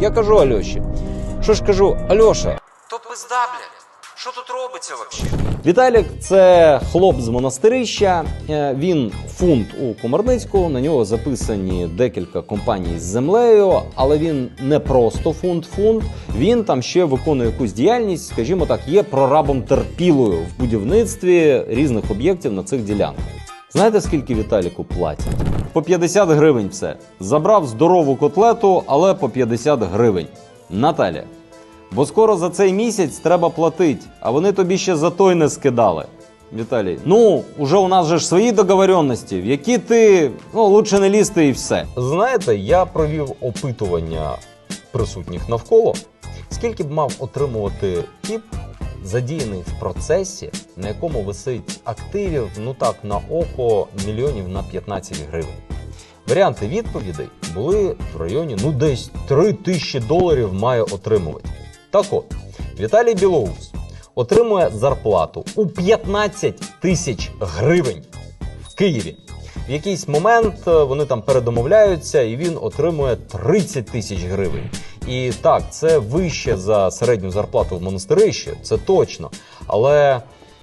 Я кажу Альоші. Що ж кажу, Альоша, то пизда, блядь. Що тут робиться взагалі? Віталік це хлоп з монастирища. Е, Він фунт у Комарницьку. На нього записані декілька компаній з землею, але він не просто фунт-фунт. Він там ще виконує якусь діяльність, скажімо так, є прорабом терпілою в будівництві різних об'єктів на цих ділянках. Знаєте, скільки Віталіку платять? По 50 гривень все. Забрав здорову котлету, але по 50 гривень. Наталя. Бо скоро за цей місяць треба платити, а вони тобі ще за той не скидали. Віталій, ну уже у нас же ж свої договоренності, в які ти ну лучше не лізти і все. Знаєте, я провів опитування присутніх навколо, скільки б мав отримувати тіп, задіяний в процесі, на якому висить активів, ну так на око мільйонів на 15 гривень. Варіанти відповідей були в районі ну десь 3 тисячі доларів має отримувати. Так от, Віталій Білоус отримує зарплату у 15 тисяч гривень в Києві. В якийсь момент е, вони там передомовляються, і він отримує 30 тисяч гривень. І так, це вище за середню зарплату в монастирищі, це точно. Але